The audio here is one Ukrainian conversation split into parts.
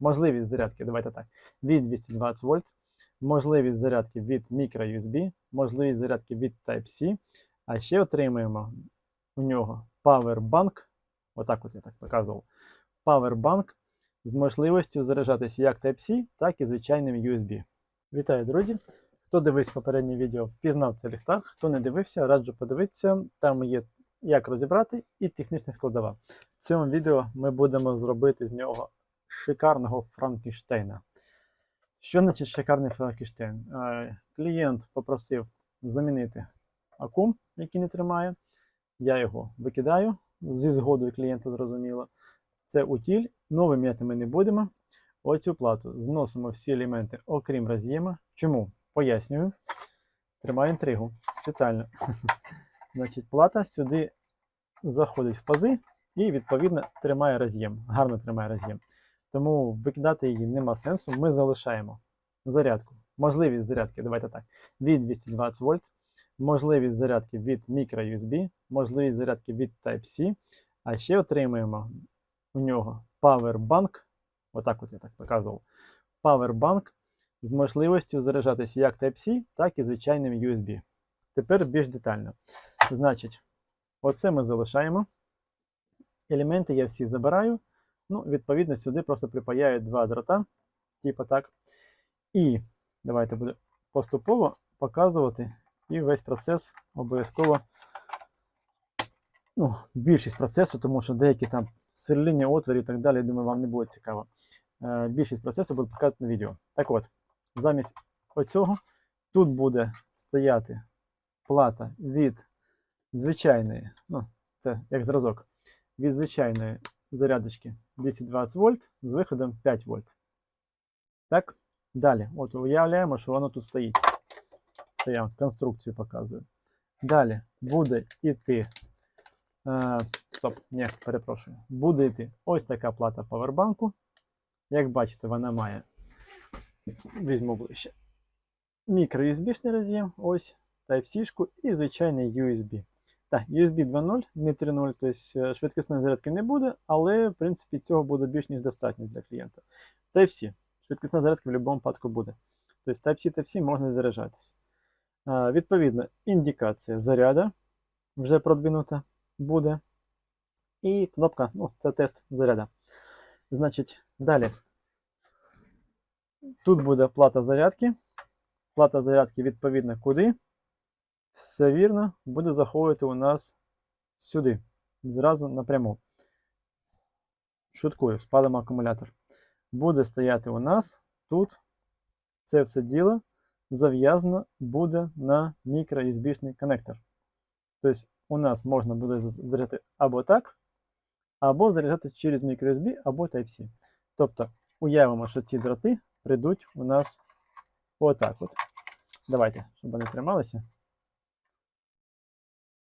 можливість зарядки, давайте так, від 220 вольт, можливість зарядки від microUSB, можливість зарядки від Type-C, а ще отримуємо у нього Powerbank, отак от я так показував, Powerbank з можливістю заряджатися як Type-C, так і звичайним USB. Вітаю, друзі! Хто дивився попереднє відео, впізнав цей ліхтар. Хто не дивився, раджу подивитися. Там є як розібрати і технічна складова. В цьому відео ми будемо зробити з нього шикарного Франкенштейна. Що значить шикарний Франкенштейн? Е, Клієнт попросив замінити акум, який не тримає. Я його викидаю зі згодою клієнта, зрозуміло. Це утіль, новий м'яти ми не будемо. Оцю плату зносимо всі елементи, окрім роз'єма. Чому? Пояснюю. Тримаю інтригу спеціально. Значить, плата сюди заходить в пази і, відповідно, тримає роз'єм. Гарно тримає роз'єм. Тому викидати її нема сенсу. Ми залишаємо зарядку. Можливість зарядки, давайте так, від 220 вольт, можливість зарядки від microUSB, можливість зарядки від Type-C, а ще отримуємо у нього Powerbank, отак от я так показував, Powerbank з можливістю заряджатися як Type-C, так і звичайним USB. Тепер більш детально. Значить, оце ми залишаємо. Елементи я всі забираю. Ну, відповідно, сюди просто припаяю два дрота, типу так. І давайте буду поступово показувати і весь процес обов'язково. Ну, більшість процесу, тому що деякі там сверління отворів і так далі, думаю, вам не буде цікаво. Е, більшість процесу буду показувати на відео. Так от, замість оцього тут буде стояти плата від звичайної, ну, це як зразок, від звичайної зарядочки 220 вольт з виходом 5 вольт. Так, далі. От уявляємо, що воно тут стоїть. Це я конструкцію показую. Далі буде йти. Е, стоп, ні, перепрошую. Буде йти ось така плата павербанку. Як бачите, вона має. Візьму ближче. Мікро-USB роз'єм, ось Type-C і звичайний USB. Так, USB 2.0, не 3.0, тобто швидкісної зарядки не буде, але в принципі цього буде більш ніж достатньо для клієнта. Type-C. Швидкісна зарядка в будь-якому випадку буде. Тобто Type-C Type-C можна заряджатися. А, Відповідно, індикація заряду вже продвинута буде. І кнопка, ну, це тест заряду. Значить, далі. Тут буде плата зарядки. Плата зарядки відповідно куди? Все вірно, буде заходити у нас сюди. Зразу напряму. Шуткую, спалимо акумулятор. Буде стояти у нас тут. Це все діло зав'язано буде на мікро-USB коннектор. Тобто, у нас можна буде заряджати або так, або заряджати через microUSB, або Type-C. Тобто, уявимо, що ці дроти прийдуть у нас отак от. Давайте, щоб вони трималися.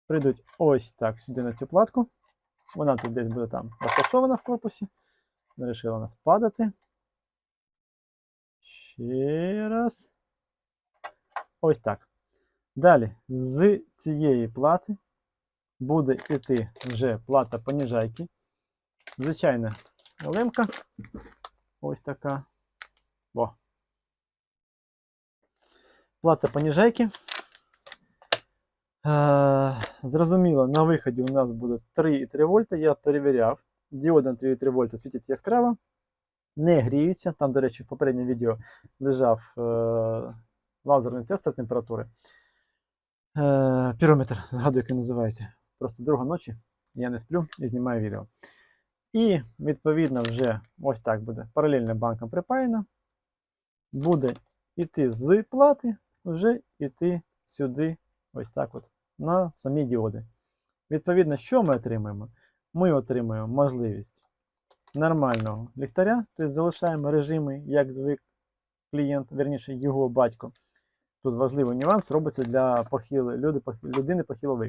Прийдуть ось так сюди на цю платку. Вона тут десь буде там розташована в корпусі. Вирішила у нас падати. Ще раз. Ось так. Далі з цієї плати буде йти вже плата поніжайки. Звичайна лемка. Ось така. О. Плата поніжайки. Е, Зрозуміло, на виході у нас буде 3,3 вольта. Я перевіряв. Діоди на 3,3 вольта світять яскраво, не гріються. Там, до речі, в попередньому відео лежав е, лазерний тестер температури. Е, Пірометр, згадую, як він називається. Просто друга ночі я не сплю і знімаю відео. І, відповідно, вже ось так буде паралельно банкам припаяно. Буде йти з плати, вже йти сюди, ось так от, на самі діоди. Відповідно, що ми отримаємо? Ми отримуємо можливість нормального ліхтаря, тобто залишаємо режими, як звик клієнт, верніше його батько. Тут важливий нюанс робиться для похили, люди, людини похилого.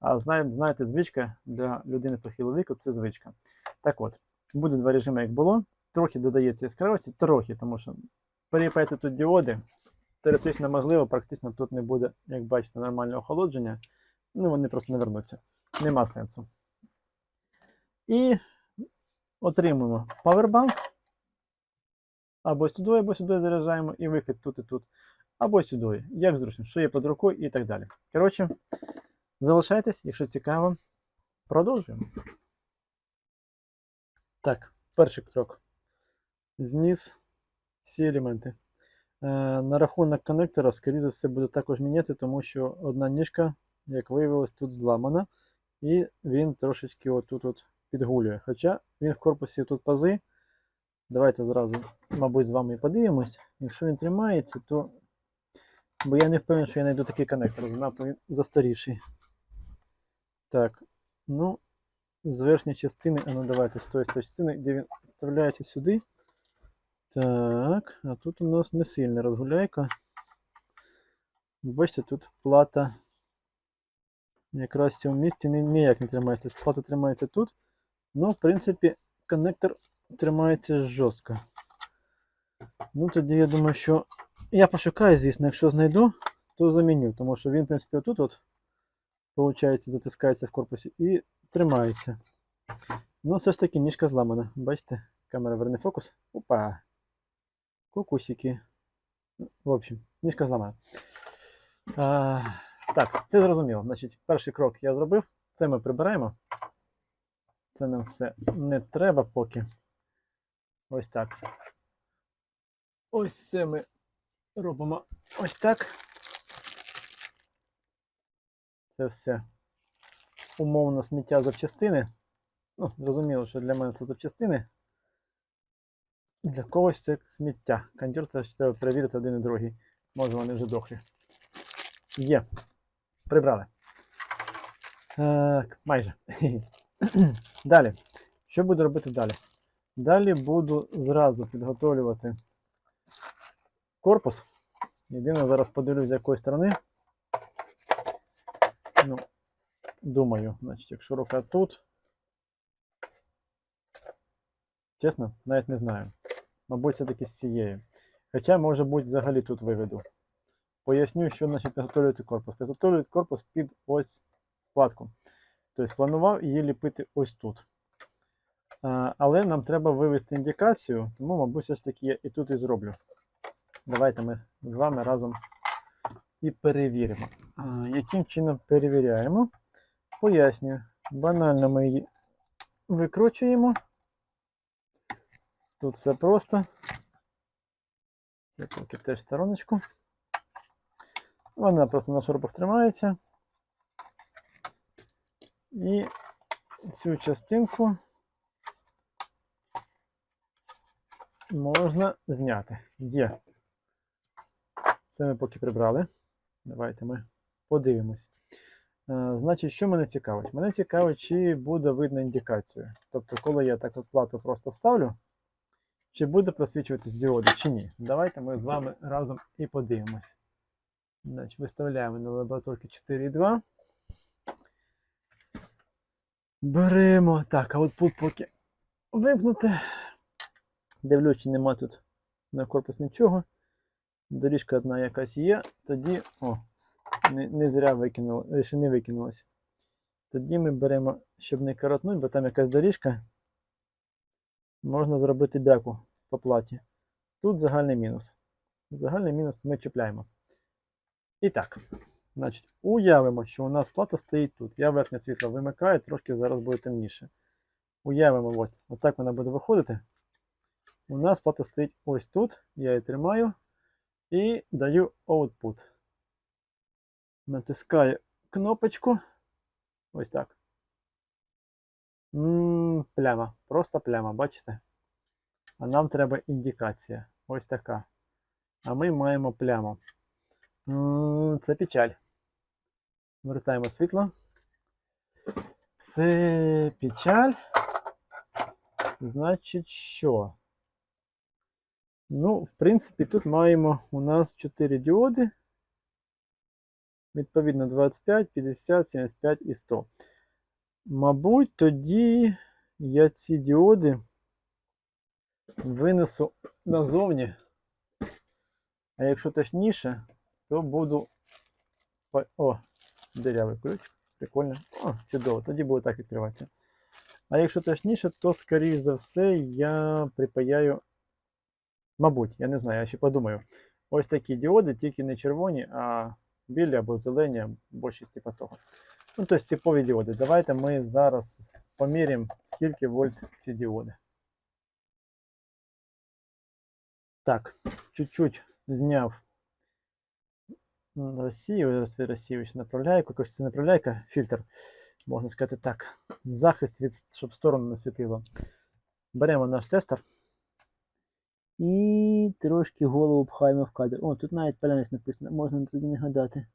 А знаєте, звичка для людини похилого це звичка. Так от, буде два режими, як було. Трохи додається яскравості, трохи, тому що перепаяти тут діоди теоретично можливо, практично тут не буде, як бачите, нормального охолодження. Ну, вони просто не вернуться. Нема сенсу. І отримуємо Powerbank Або сюди, або сюди заряджаємо, і вихід тут і тут. Або сюди. Як зручно, що є під рукою і так далі. Коротше, залишайтесь, якщо цікаво. Продовжуємо. Так, перший крок. Зніс всі елементи. Е, на рахунок коннектора, скоріше за все, буду також міняти, тому що одна ніжка, як виявилось, тут зламана, і він трошечки отут от підгулює. Хоча він в корпусі тут пази. Давайте зразу, мабуть, з вами подивимось. Якщо він тримається, то. Бо я не впевнений, що я знайду такий коннектор, занадто він застарівший. Так, ну, з верхньої частини, а ну давайте з тої частини, де він вставляється сюди. Так, а тут у нас не сильна розгуляйка. Бачите, тут плата якраз в цьому місці ніяк не тримається. Тобто плата тримається тут. Ну, в принципі, коннектор тримається жорстко. Ну, тоді я думаю, що я пошукаю, звісно, якщо знайду, то заміню, тому що він, в принципі, отут, от, виходить, затискається в корпусі і тримається. Ну, все ж таки ніжка зламана. Бачите, камера верне фокус. Опа! Кукусики. В общем, ніжка зламана. А, так, це зрозуміло. Значить, перший крок я зробив. Це ми прибираємо. Це нам все не треба поки. Ось так. Ось це ми робимо ось так. Це все умовно сміття запчастини. Ну, зрозуміло, що для мене це запчастини. Для когось це сміття. Кондюр треба перевірити один і другий. Може вони вже дохлі. Є. Прибрали. Так, майже. далі. Що буду робити далі? Далі буду зразу підготовлювати корпус. Єдине, зараз подивлюсь, з якої сторони. Ну, думаю, значить, якщо рука тут. Чесно, навіть не знаю. Мабуть, все-таки з цією. Хоча, може бути, взагалі тут виведу. Поясню, що значить підготовлювати корпус. Підготовлюють корпус під ось платку. Тобто планував її ліпити ось тут. Але нам треба вивести індикацію, тому, мабуть, все ж таки я і тут і зроблю. Давайте ми з вами разом і перевіримо. Яким чином перевіряємо? Пояснюю. Банально ми її викручуємо. Тут все просто. Це поки теж стороночку. Вона просто на шурупах тримається. І цю частинку можна зняти. Є. Це ми поки прибрали. Давайте ми подивимось. Е, Значить, що мене цікавить? Мене цікавить, чи буде видно індикацію. Тобто, коли я так плату просто вставлю, чи буде просвічуватись діоди, чи ні. Давайте ми з вами разом і подивимось. Значить, виставляємо на лабораторки 4.2. Беремо. Так, а от тут поки вимкнути. Дивлюсь, нема тут на корпус нічого. Доріжка одна якась є. Тоді. О, не, не зря викинуло, ще не викинулося. Тоді ми беремо, щоб не коротнути, бо там якась доріжка. Можна зробити бяку по платі. Тут загальний мінус. Загальний мінус ми чіпляємо. І так, значить, уявимо, що у нас плата стоїть тут. Я верхнє світло вимикаю, трошки зараз буде темніше. Уявимо, от, отак вона буде виходити. У нас плата стоїть ось тут. Я її тримаю і даю output. Натискаю кнопочку. Ось так. М, Пляма. Просто пляма, бачите? А нам треба індикація. Ось така. А ми маємо пляму. Це печаль. Вертаємо світло. Це печаль. Значить, що? Ну, в принципі, тут маємо у нас 4 діоди. Відповідно, 25, 50, 75 і 100. Мабуть, тоді я ці діоди винесу назовні. А якщо точніше, то буду. О, дирявий ключ. Прикольно. О, чудово, тоді буде так відкриватися. А якщо точніше, то, скоріш за все, я припаяю Мабуть, я не знаю, я ще подумаю. Ось такі діоди, тільки не червоні, а білі або зелені, або щось типу того. Ну, тобто типові діоди. Давайте ми зараз поміряємо, скільки вольт ці діоди. Так, чуть-чуть зняв розпі- розсіюч направляйку, якось це направляйка, фільтр, можна сказати так. Захист, від, щоб в сторону не світило. Беремо наш тестер. І трошки голову пхаємо в кадр. О, тут навіть паляність написано, можна тоді не гадати.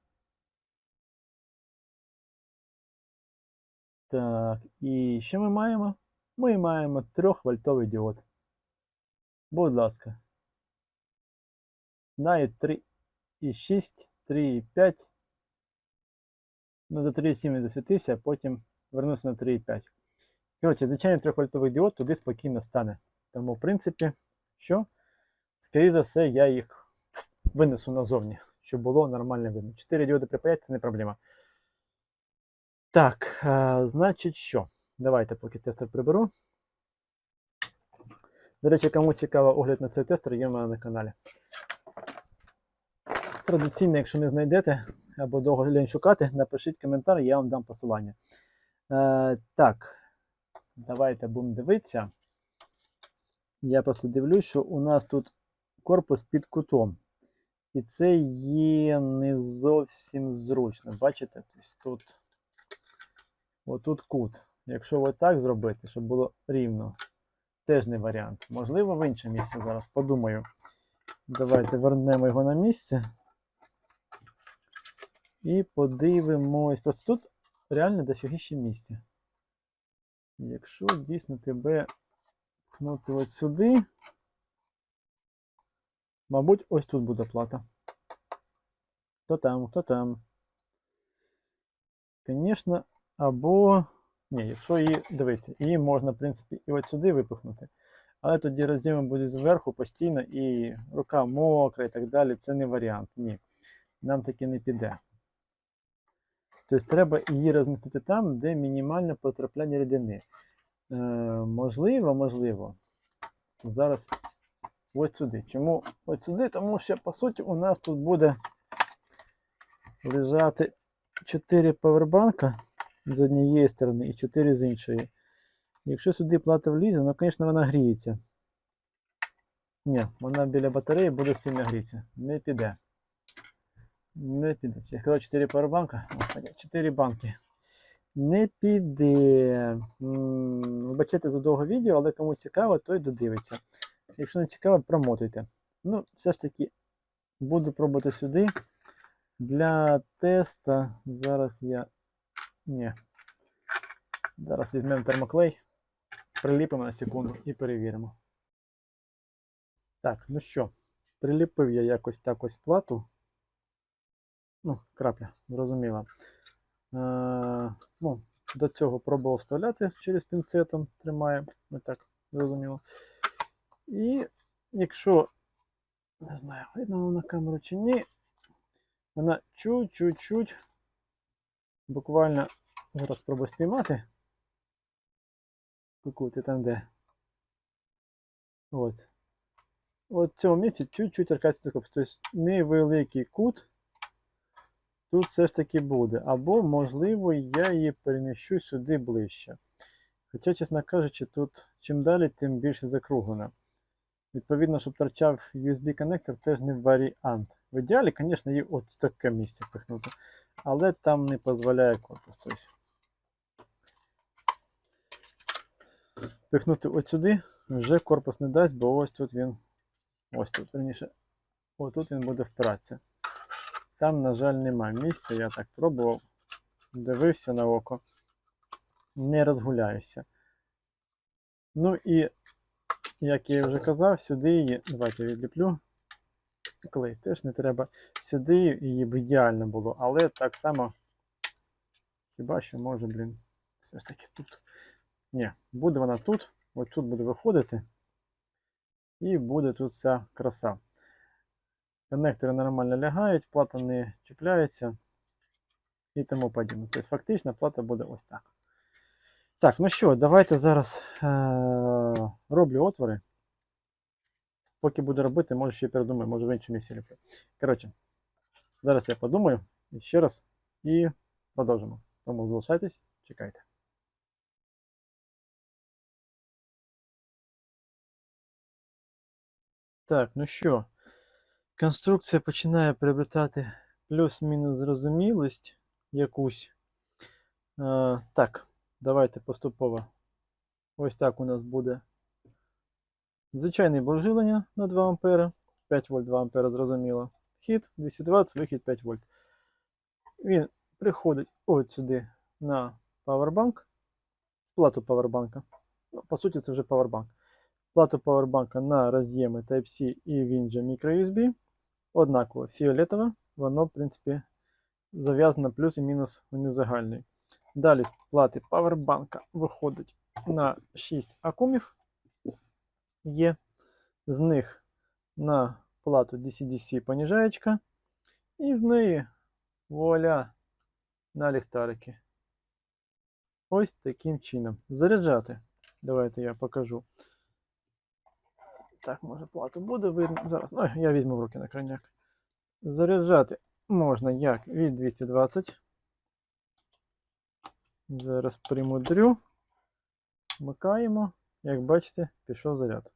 Так, і що ми маємо? Ми маємо 3-вольтовий діод. Будь ласка. Навіть 3,6, 3,5. Ну, до 3,7 він засвітився, а потім вернувся на 3,5. Коротше, звичайний 3-вольтовий діод туди спокійно стане. Тому, в принципі, що? Скоріше за все, я їх винесу назовні, щоб було нормально видно. 4 діоди припаять, це не проблема. Так, е, значить що? Давайте поки тестер приберу. До речі, кому цікаво огляд на цей тестер, є в мене на каналі. Традиційно, якщо не знайдете або довго лінь шукати, напишіть коментар, я вам дам посилання. Е, так, давайте будемо дивитися. Я просто дивлюсь, що у нас тут корпус під кутом. І це є не зовсім зручно. Бачите? Тобто тут, отут кут. Якщо отак зробити, щоб було рівно, теж не варіант. Можливо, в інше місце зараз подумаю. Давайте вернемо його на місце. І подивимось. Просто тут реально дофігіще місця. Якщо дійсно тебе пхнути от сюди, мабуть, ось тут буде плата. Хто там, хто там. Звісно, або. Ні, якщо її дивіться, її можна, в принципі, і от сюди випихнути. Але тоді роздіми буде зверху постійно і рука мокра і так далі. Це не варіант. Ні. Нам таки не піде. Тобто треба її розмістити там, де мінімальне потрапляння рідини. Е, можливо, можливо. Зараз ось сюди. Чому ось сюди? Тому що, по суті, у нас тут буде лежати 4 павербанка з однієї сторони і 4 з іншої. Якщо сюди плата влізе, ну, звісно, вона гріється. Ні, вона біля батареї буде сильно грітися. Не піде. Не піде. Я сказав 4 павербанка. Господи, 4 банки. Не піде. Вибачайте за довге відео, але кому цікаво, той додивиться. Якщо не цікаво, промотуйте. Ну, все ж таки, буду пробувати сюди. Для теста. Зараз я. Ні. Зараз візьмемо термоклей, приліпимо на секунду і перевіримо. Так, ну що, приліпив я якось так ось плату. Ну, крапля, зрозуміло. Е, ну, до цього пробував вставляти через пінцетом, тримає, ось так, зрозуміло. І якщо, не знаю, видно на камеру чи ні, вона чуть-чуть, буквально зараз спробую спіймати. Ку-ку, ти там де? От. От в цьому місці чуть-чуть такого. Тобто невеликий кут тут все ж таки буде. Або, можливо, я її переміщу сюди ближче. Хоча, чесно кажучи, тут чим далі, тим більше закруглено. Відповідно, щоб торчав USB-коннектор, теж не варіант. В ідеалі, звісно, її от в таке місце пихнути. Але там не дозволяє корпус. Тобто, пихнути от сюди вже корпус не дасть, бо ось тут він. Ось тут, верніше, ось тут він буде впиратися. Там, на жаль, немає місця. Я так пробував, дивився на око, не розгуляюся. Ну і, як я вже казав, сюди її. Давайте я відліплю. Клей теж не треба. Сюди її б ідеально було, але так само. Хіба що може, блін, все ж таки тут. Ні, буде вона тут, ось тут буде виходити. І буде тут вся краса. Коннектори нормально лягають, плата не чіпляється і тому подібне. Тобто, фактично, плата буде ось так. Так, ну що, давайте зараз е- роблю отвори. поки буду робити, може ще передумаю, може в іншому місці ліплю. Коротше, зараз я подумаю ще раз і продовжимо. Тому залишайтесь, чекайте. Так, ну що, конструкція починає приобретати плюс-мінус зрозумілість якусь. Е, так, давайте поступово. Ось так у нас буде звичайний блок на 2 А. 5 вольт 2 А, зрозуміло. Вхід 220, вихід 5 вольт. Він приходить от сюди на Powerbank, плату Powerbank. Ну, по суті, це вже Powerbank. Плату Powerbank на роз'єми Type-C і він же microUSB. Однаково фіолетове, воно, в принципі, зав'язано плюс і мінус вони загальний. Далі з плати Powerbank виходить на 6 акумів. Є. З них на плату DC-DC поніжаєчка. І з неї вуаля на ліхтарики. Ось таким чином. Заряджати. Давайте я покажу. Так, може плату буде видно. Зараз. Ну, я візьму в руки на крайняк. Заряджати можна як від 220. Зараз примудрю. Вмикаємо. Як бачите, пішов заряд.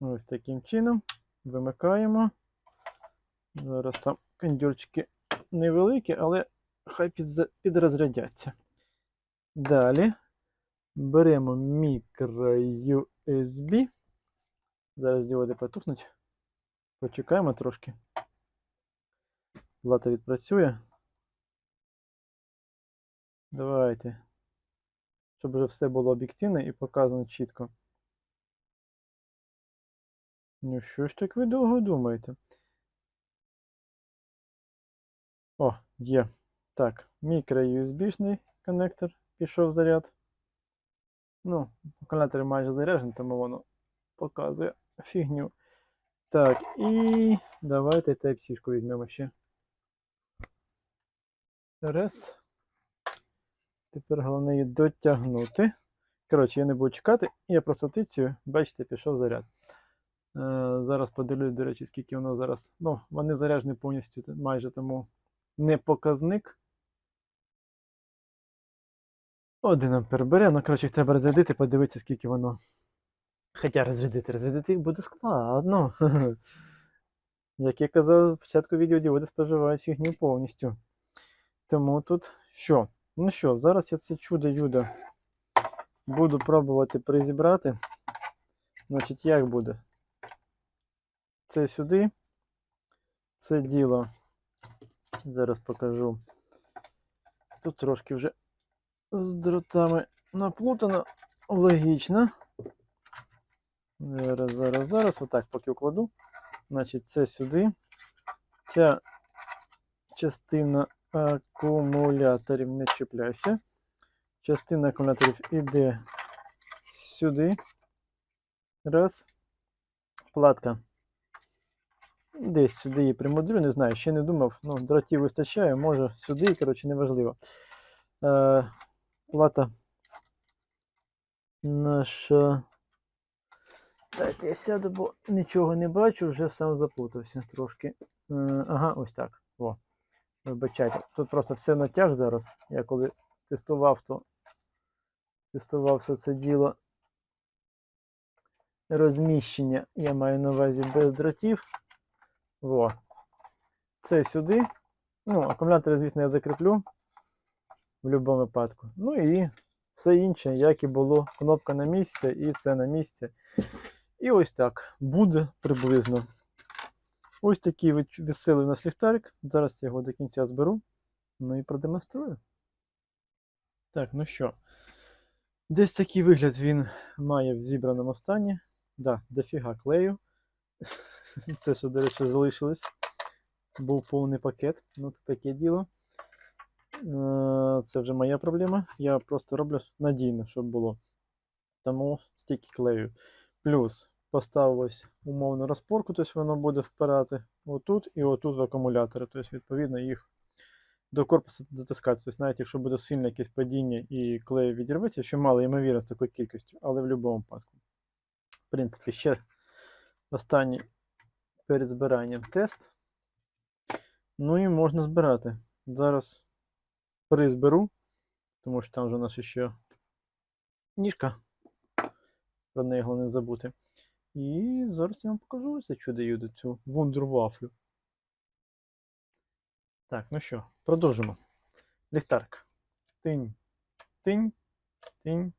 Ось таким чином. Вимикаємо. Зараз там кондюрчики невеликі, але хай підрозрядяться. Далі беремо micro USB. Зараз діоди потухнуть. Почекаємо трошки. Плата відпрацює. Давайте. Щоб вже все було об'єктивно і показано чітко. Ну що ж так ви довго думаєте? О, є. Так, мікро-USB-шний коннектор пішов заряд. Ну, акумулятор майже заряджений, тому воно показує фігню. Так, і давайте Type-C візьмемо ще. Раз. Тепер головне її дотягнути. Коротше, я не буду чекати, я просто тицюю, бачите, пішов заряд. Е, зараз подивлюсь, до речі, скільки воно зараз. Ну, вони заряджені повністю майже тому не показник. 1 ампер бере, ну, коротше, їх треба розрядити, подивитися, скільки воно. Хоча розрядити, розрядити їх буде складно. Як я казав в початку відео, діоди споживають фігню повністю. Тому тут що? Ну що, зараз я це чудо-юдо буду пробувати призібрати. Значить, як буде? Це сюди. Це діло. Зараз покажу. Тут трошки вже з дротами наплутано. Логічно. Зараз, зараз, зараз. Отак поки укладу. Значить, це сюди. Ця частина акумуляторів не чіпляйся. Частина акумуляторів іде сюди. Раз. Платка. Десь сюди її примудрю, не знаю, ще не думав. Ну, дротів вистачає, може сюди, коротше, неважливо. Плата наша. Дайте я сяду, бо нічого не бачу, вже сам заплутався трошки. Е, ага, ось так. О. Вибачайте, тут просто все натяг зараз. Я коли тестував, то тестував все це діло розміщення, я маю на увазі без дротів. Во. Це сюди. Ну, акумулятори, звісно, я закріплю в будь-якому випадку. Ну і все інше, як і було. Кнопка на місці, і це на місці. І ось так буде приблизно. Ось такий веселий у нас ліхтарик. Зараз я його до кінця зберу. Ну і продемонструю. Так, ну що. Десь такий вигляд він має в зібраному стані. Да, дофіга клею. Це що, до речі, залишилось. Був повний пакет. Ну, це таке діло. Е, Це вже моя проблема. Я просто роблю надійно, щоб було. Тому стільки клею. Плюс поставив ось умовну розпорку, тобто воно буде впирати отут і отут в акумулятори. Тобто, відповідно, їх до корпусу затискати. Тобто, навіть якщо буде сильне якесь падіння і клей відірветься, що мало ймовірно з такою кількістю, але в будь-якому випадку. В принципі, ще останній перед збиранням тест. Ну і можна збирати. Зараз призберу, тому що там вже у нас ще ніжка. Про неї головне не забути. І зараз я вам покажу це чудо юдо, цю вундервафлю. Так, ну що, продовжимо. Ліхтарик. Тинь, тинь, тинь.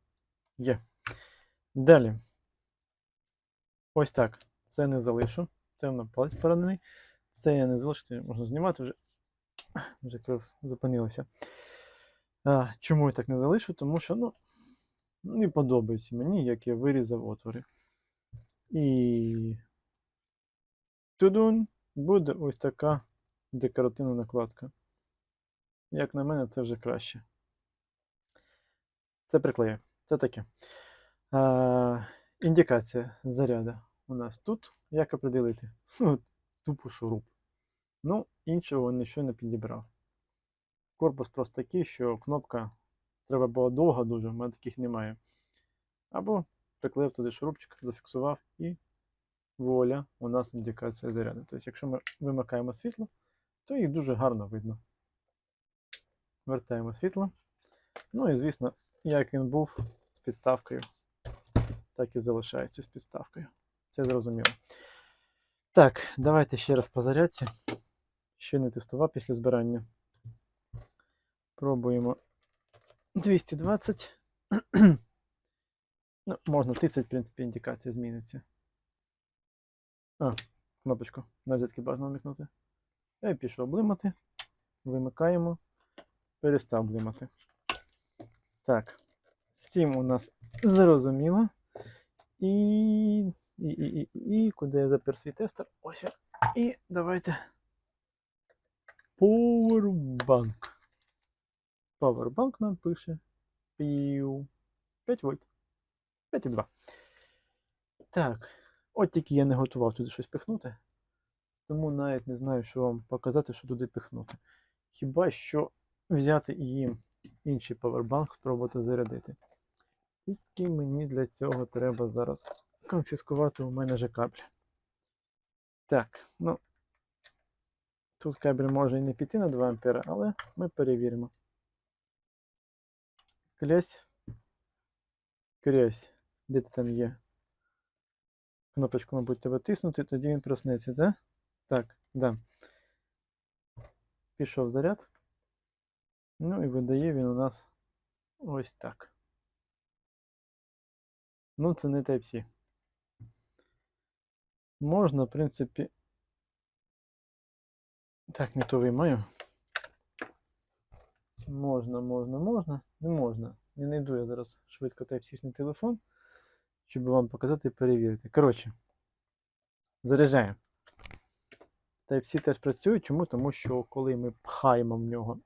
Є. Далі. Ось так. Це не залишу. Це на палець поранений. Це я не залишу, можна знімати вже. Вже кров зупинилася. А, чому я так не залишу? Тому що, ну, не подобається мені, як я вирізав отвори. І тудун буде ось така декоративна накладка. Як на мене, це вже краще. Це приклею. Це таке. А, індикація заряду у нас тут. Як определити? Ну, Тупо шуруп. Ну, іншого нічого не підібрав. Корпус просто такий, що кнопка треба було довго дуже, в мене таких немає. Або приклеїв туди шурупчик, зафіксував і вуаля, у нас індикація заряду. Тобто, якщо ми вимикаємо світло, то їх дуже гарно видно. Вертаємо світло. Ну і, звісно, як він був з підставкою, так і залишається з підставкою. Це зрозуміло. Так, давайте ще раз по зарядці. Ще не тестував після збирання. Пробуємо 220. ну, можна 30, в принципі, індикація зміниться. А, кнопочку на бажано вмикнути. Я пішов блимати. Вимикаємо. Перестав блимати. Так. Цим у нас зрозуміло. І. І, і, і, і, куди я запер свій тестер? Ось він. І давайте. Powerbank. Powerbank нам пише. Пів. 5 вольт. 5,2. Так. От тільки я не готував туди щось пихнути. Тому навіть не знаю, що вам показати, що туди пихнути. Хіба що взяти їм інший павербанк, спробувати зарядити. Тільки мені для цього треба зараз конфіскувати у мене же кабель. Так, ну. Тут кабель може і не піти на 2 А, але ми перевіримо. Клясь. Крязь. Де ти там є? Кнопочку, мабуть, треба тиснути, тоді він проснеться, так? Так, да. Пішов заряд. Ну і видає він у нас ось так. Ну, це не Type-C. Можна, в принципі. Так, не то виймаю. Можна, можна, можна. Не можна. Не знайду я зараз швидко Type-C телефон, щоб вам показати і перевірити. Коротше, заряджаємо. Type-C теж працює. Чому? Тому що коли ми пхаємо в нього.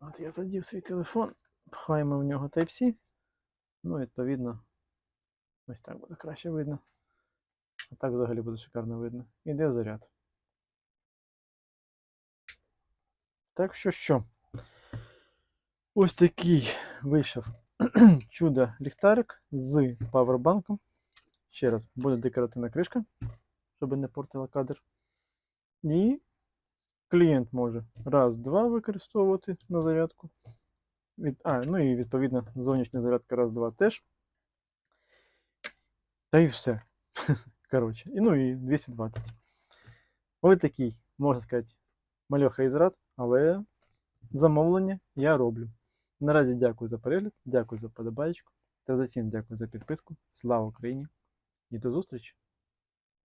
От я задів свій телефон, пхаємо в нього Type-C. Ну, відповідно, ось так буде краще видно. А так взагалі буде шикарно видно. Іде заряд. Так що що? Ось такий вийшов чудо ліхтарик з павербанком. Ще раз, буде декоративна кришка, щоб не портила кадр. І клієнт може раз-два використовувати на зарядку. Від, а, ну і відповідно зовнішня зарядка раз-два теж. Та і все. Коротше, і ну і 220. Ось такий, можна сказати, мальоха із рад, але замовлення я роблю. Наразі дякую за перегляд, дякую за подобаєчку. всім дякую за підписку. Слава Україні! І до зустрічі!